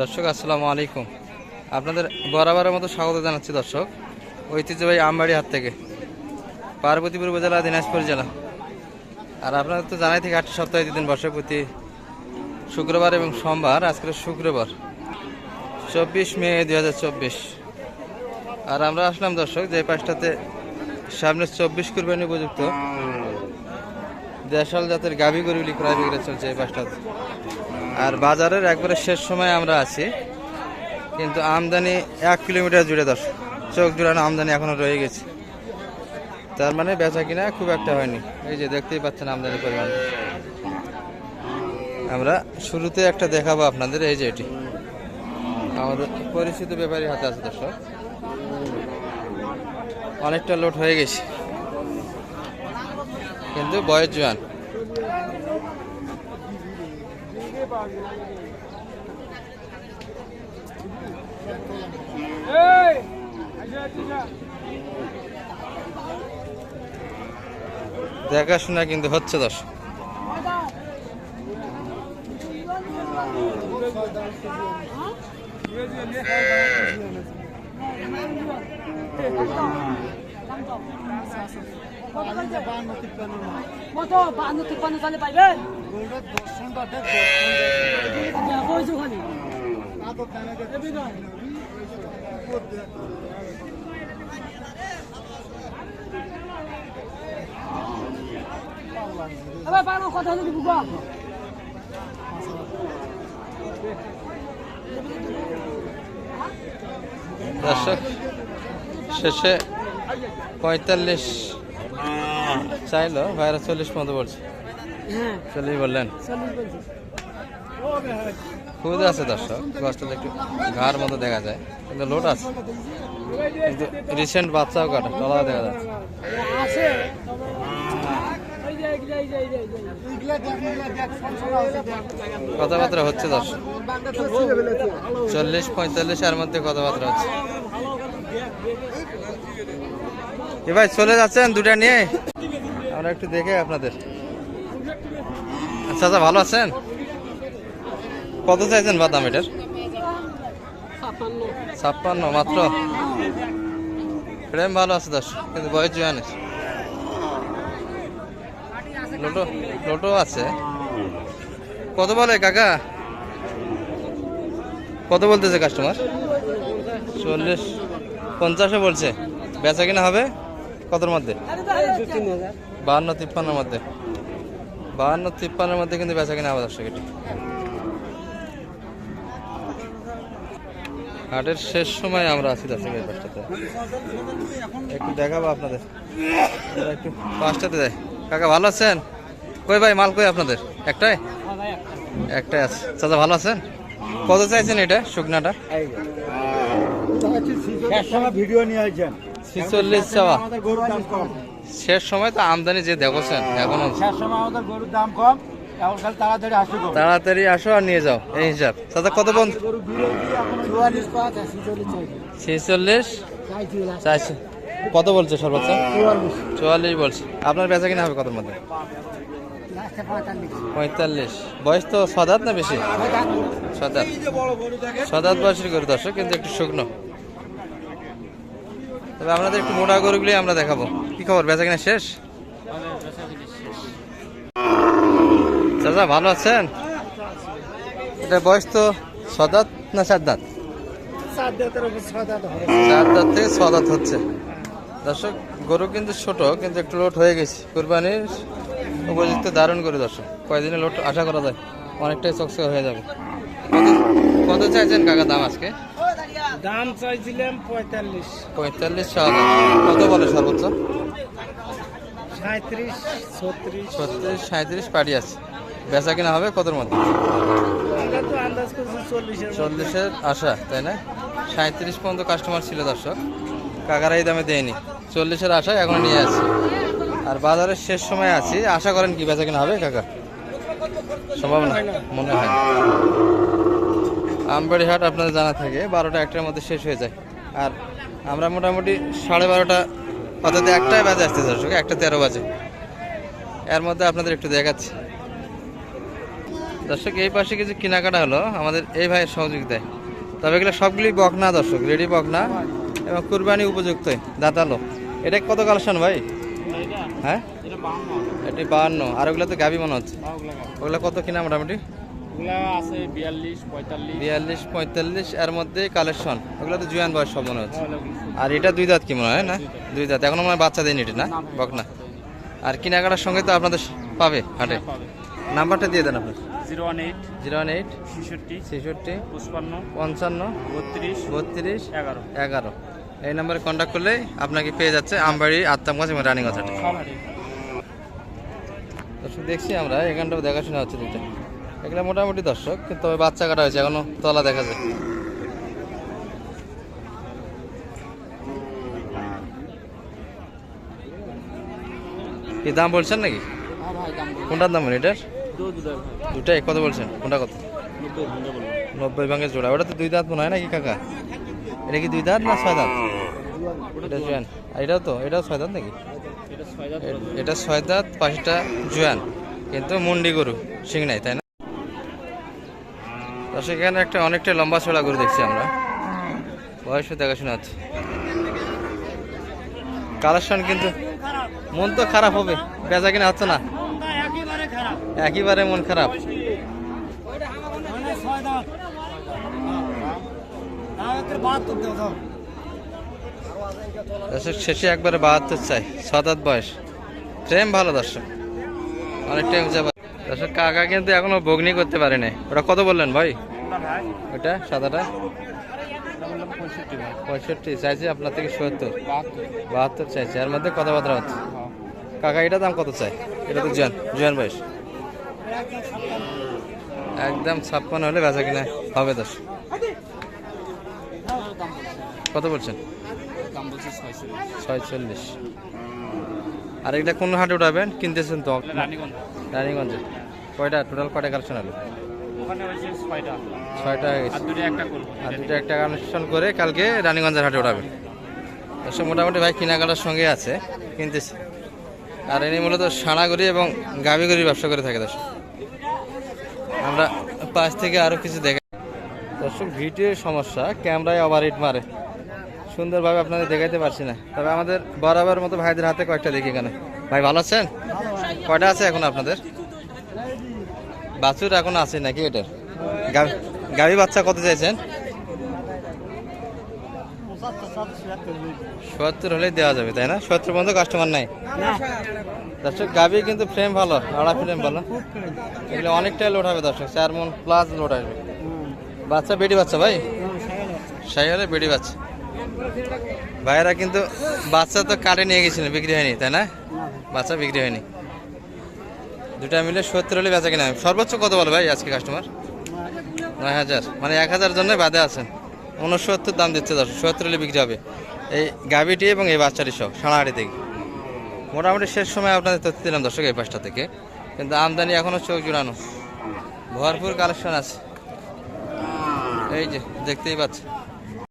দর্শক, আসসালামু আলাইকুম। আপনাদের বরাবরের মতো স্বাগত জানাচ্ছি দর্শক। ঐতিহ্যবাহী আমবাড়ি হাত থেকে, পার্বতীপুর উপজেলা, দিনাজপুর জেলা। আর আপনাদের তো জানাই থেকে আটটি সপ্তাহে দিন বসে প্রতি শুক্রবার এবং সোমবার, আজকের শুক্রবার, চব্বিশ মে দুই হাজার চব্বিশ। আর আমরা আসলাম দর্শক, যে পাঁচটাতে সামনে চব্বিশ কুরবানি উপযুক্ত দেশাল জাতের গাভী গরুগুলি ক্রয় বিক্রয় চলছে এই পাঁচটাতে আর বাজারের একবারে শেষ সময় আমরা আছি। কিন্তু আমদানি এক কিলোমিটার জুড়ে দর্শক চোখ জুড়ানো আমদানি এখনও রয়ে গেছে। তার মানে বেচা কিনা খুব একটা হয়নি। এই যে দেখতেই পাচ্ছেন আমদানি পরিমাণ। আমরা শুরুতে একটা দেখাবো আপনাদের, এই যে এটি। আমাদের পরিচিত ব্যাপারী হাতে আছে দর্শক। অনেকটা লোড হয়ে গেছে। কিন্তু বয়স জোয়ান। দেখাশোনা কিন্তু হচ্ছে দর্শক। কত বান্ন তিপ্পান্ন সালে পাইবেন কথা হলো কি বুবা দর্শক শেষে পঁয়তাল্লিশ। চাইলো ভাইরা চল্লিশ পর্যন্ত বলছে। হ্যাঁ। চল্লিশ বললেন। খুদ আছে দর্শক গাছটাতে একটু ঘাড় মতো দেখা যায় কিন্তু লোড আছে। কিন্তু রিসেন্ট বাচ্চাও কাটা তলাও দেখা যাচ্ছে। কথাবার্তা হচ্ছে দর্শক। চল্লিশ পঁয়তাল্লিশ এর মধ্যে কথাবার্তা হচ্ছে। এ ভাই, চলে যাচ্ছেন দুটা নিয়ে? আমরা একটু দেখে আপনাদের। আচ্ছা আচ্ছা ভালো আছেন? কত চাইছেন বাদাম এটার? ছাপ্পান্ন, মাত্র? প্রেম ভালো আছে দশ কিন্তু বয়স জোয়ান লোটো লোটো আছে। কত বলে কাকা? কত বলতেছে কাস্টমার চল্লিশ পঞ্চাশে বলছে। বেচা কিনা হবে? কতর মধ্যে? বাহান্ন, তিপ্পান্নর মধ্যে। বাহান্ন, তিপ্পান্নের মধ্যে কিন্তু বেচা কিনা হবে দর্শক এটি। হাটের শেষ সময় আমরা আছি দর্শক এই পাঁচটাতে একটু দেখাবো আপনাদের। পাঁচটাতে দেয় কাকা, ভালো আছেন? কই ভাই, মাল কই আপনাদের? একটাই? একটাই আছে। চাচা, ভালো আছেন? কত চাইছেন এটা শুকনাটা? ভিডিও নিয়ে আসছেন। ছিচল্লিশ চাওয়া। শেষ সময় তো আমদানি যে দেখছেন এখনও। শেষ সময় আমাদের গরুর দাম কম তাড়াতাড়ি আসে আর নিয়ে যাও এই হিসাব। চাচা কত বন্ধ? ছেচল্লিশ চাইছে কত বলছে সর্বোচ্চ? চুয়াল্লিশ। বলছে। আপনার বেচা কিনা হবে কত মধ্যে? পঁয়তাল্লিশ। পঁয়তাল্লিশ। বয়স তো সদাত না বেশি? সদাত সদাত বয়সের গরু দর্শক কিন্তু একটু শুকনো। তবে আপনাদের একটু মোটা গরুগুলি আমরা দেখাবো। কি খবর? বেচা কিনা শেষ? চাচা ভালো আছেন? এটা বয়স তো সদাত না সাত দাঁত চার থেকে ছ দাঁত হচ্ছে। দর্শক গরু কিন্তু ছোট কিন্তু একটু লোট হয়ে গেছে। কুরবানির উপযুক্ত দারুণ গরু দর্শক। কয়দিনে লোট আশা করা যায়? অনেকটাই চকচকে হয়ে যাবে। কত চাইছেন কাকা দাম আজকে? দাম চাইছিলাম পঁয়তাল্লিশ। পঁয়তাল্লিশ কত বলে সর্বোচ্চ? সাঁত্রিশ ছত্রিশ। ছত্রিশ সাঁত্রিশ পাড়ি আছে। বেচা কিনা হবে কতর মধ্যে? চল্লিশের আশা তাই না? সাঁত্রিশ পর্যন্ত কাস্টমার ছিল দর্শক। কাকারা এই দামে দেয়নি। চল্লিশের আশা এখন নিয়ে আছে। আর বাজারের শেষ সময় আছি। আশা করেন কি বেচা কিনা হবে কাকা? সম্ভব না? মনে হয়। আমবাড়ি হাট আপনাদের জানা থাকে বারোটা একটার মধ্যে শেষ হয়ে যায়। আর আমরা মোটামুটি সাড়ে বারোটা অর্থাৎ একটাই বাজে আসতে দর্শক একটা তেরো বাজে। এর মধ্যে আপনাদের একটু দেখাচ্ছি। দর্শক এই পাশে কিছু কেনাকাটা হলো আমাদের এই ভাইয়ের সহযোগিতায়। তবে এগুলো সবগুলি বকনা দর্শক রেডি বকনা এবং কুরবানি উপযুক্ত দাঁতালো। এটা কত কালেকশন ভাই? হ্যাঁ? এটা বাহান্ন। আর ওগুলো তো গাবি মনে হচ্ছে। ওগুলো কত কিনা মোটামুটি? বিয়াল্লিশ পঁয়তাল্লিশ। এর মধ্যে কালেকশন ওগুলো তো জুয়ান বয়স সব মনে হচ্ছে। আর এটা দুই দাঁত কি মনে হয় না? দুই দাঁত। এখনও মনে হয় বাচ্চা দেয়নি এটা না? বকনা আর কেনাকাটার সঙ্গে তো আপনাদের পাবে হাটে। নাম্বারটা দিয়ে দেন আপনার। Zero one eight zero one eight ছেষট্টি ছেষট্টি পঁচপান্ন পঞ্চান্ন বত্রিশ বত্রিশ এগারো। এগারো। এই নাম্বারে কন্ট্যাক্ট করলে আপনাকে পেয়ে যাচ্ছে আমবাড়ি আত্মামগঞ্জ এবং রানীগঞ্জ হাটে। দর্শক দেখছি আমরা এখানটাও দেখাশোনা হচ্ছে দুইটা। এগুলো মোটামুটি দর্শক কিন্তু বাচ্চা কাটা হয়েছে এখনও তলা দেখা যায়। কি দাম বলছেন নাকি? দাম কোনটার দাম এটার? দুটাই কত বলছেন? কোনটা কত? নব্বই ভাঙে জোড়া ওটা তো দুই দাঁত মনে হয় নাকি কাকা? এটা কি দুই দাঁত না ছয় দাঁত? এটা জুয়ান। আর এটাও তো এটাও ছয় দাঁত নাকি? এটা ছয় দাঁত পাঁচটা জোয়ান। কিন্তু মুন্ডি গরু শিং নাই তাই না? সেখানে একটা অনেকটা লম্বা চড়া গরু দেখছি আমরা। বয়সও দেখাশোনা হচ্ছে। কালেকশন কিন্তু মন তো খারাপ হবে। বেচা কিনা হচ্ছে না। একেবারে মন খারাপ। দর্শক শেষে একবারে বাহাত্তর চাই। সাত আট বয়স। ট্রেম ভালো দর্শক। অনেকটাই উঁচা দর্শক কাকা কিন্তু এখনও বগ্নি করতে পারেনি। ওটা কত বললেন ভাই? ওটা সাদাটা? পঁয়ষট্টি চাইছি আপনার থেকে সত্তর। বাহাত্তর। চাইছি এর মধ্যে কথাবার্তা হচ্ছে। হ্যাঁ কাকা এটা দাম কত চাই? এটা তো জুয়ান জুয়ান বয়স। একদম ছাপ্পান্ন হলে বেচা কিনা হবে দশ। কত বলছেন? ছয়চল্লিশ। আর এটা কোন হাটে উঠাবেন? কিনতেছেন তো? রানীগঞ্জে। কয়টা? টোটাল কয়টা কালেকশন হলো? ওখানে হয়েছে ছয়টা। ছয়টা আর গেছে দুটো একটা করব। আর দুটো একটা কালেকশন করে কালকে রানীগঞ্জের হাটে উঠাবে দর্শক মোটামুটি ভাই কেনাকাটার সঙ্গে আছে কিনতেছে। আর এনে মূলত সানাগরি এবং গাবিগরি ব্যবসা করে থাকে দর্শক। আমরা পাশ থেকে আরও কিছু দেখে দর্শক ভিডিওর সমস্যা ক্যামেরায় ওভার হিট মারে। সুন্দরভাবে আপনাদের দেখাইতে পারছি না। তবে আমাদের বরাবর মতো ভাইদের হাতে কয়েকটা দেখি এখানে। ভাই ভালো আছেন? কয়টা আছে এখন আপনাদের? বাছুর এখন আছে নাকি এটার গা- গাভী বাচ্চা কত চাইছেন? সত্তর হলে দেওয়া যাবে, তাই না? সত্তর পর্যন্ত কাস্টমার নাই? দর্শক, গাভী কিন্তু ফ্রেম ভালো আড়া ফ্রেম ভালো। এগুলো অনেকটাই লোড হবে দর্শক, চার মন প্লাস লোড আসবে। বাচ্চা, বেডি বাচ্চা ভাই? সাই হলে বেডি বাচ্চা। ভাইয়েরা কিন্তু বাচ্চা তো কাটে নিয়ে গেছিলেন বিক্রি হয়নি, তাই না? বাচ্চা বিক্রি হয়নি। দুটা মিলে সত্তর হলে বেচা কিনা সর্বোচ্চ কত বলে ভাই আজকে কাস্টমার নয় হাজার। মানে এক হাজার জন্য বাদে আছেন। উনসত্তর দাম দিচ্ছে দশ সত্তর হলে বিক্রি হবে। এই গাভিটি এবং এই বাচ্চাটি সহ সাড়াহাটি থেকে। মোটামুটি শেষ সময় আপনাদের তথ্য দিলাম দর্শক এই পাঁচটা থেকে। কিন্তু আমদানি এখনও চোখ জুড়ানো। ভরপুর কালেকশন আছে। এই যে, দেখতেই পাচ্ছেন।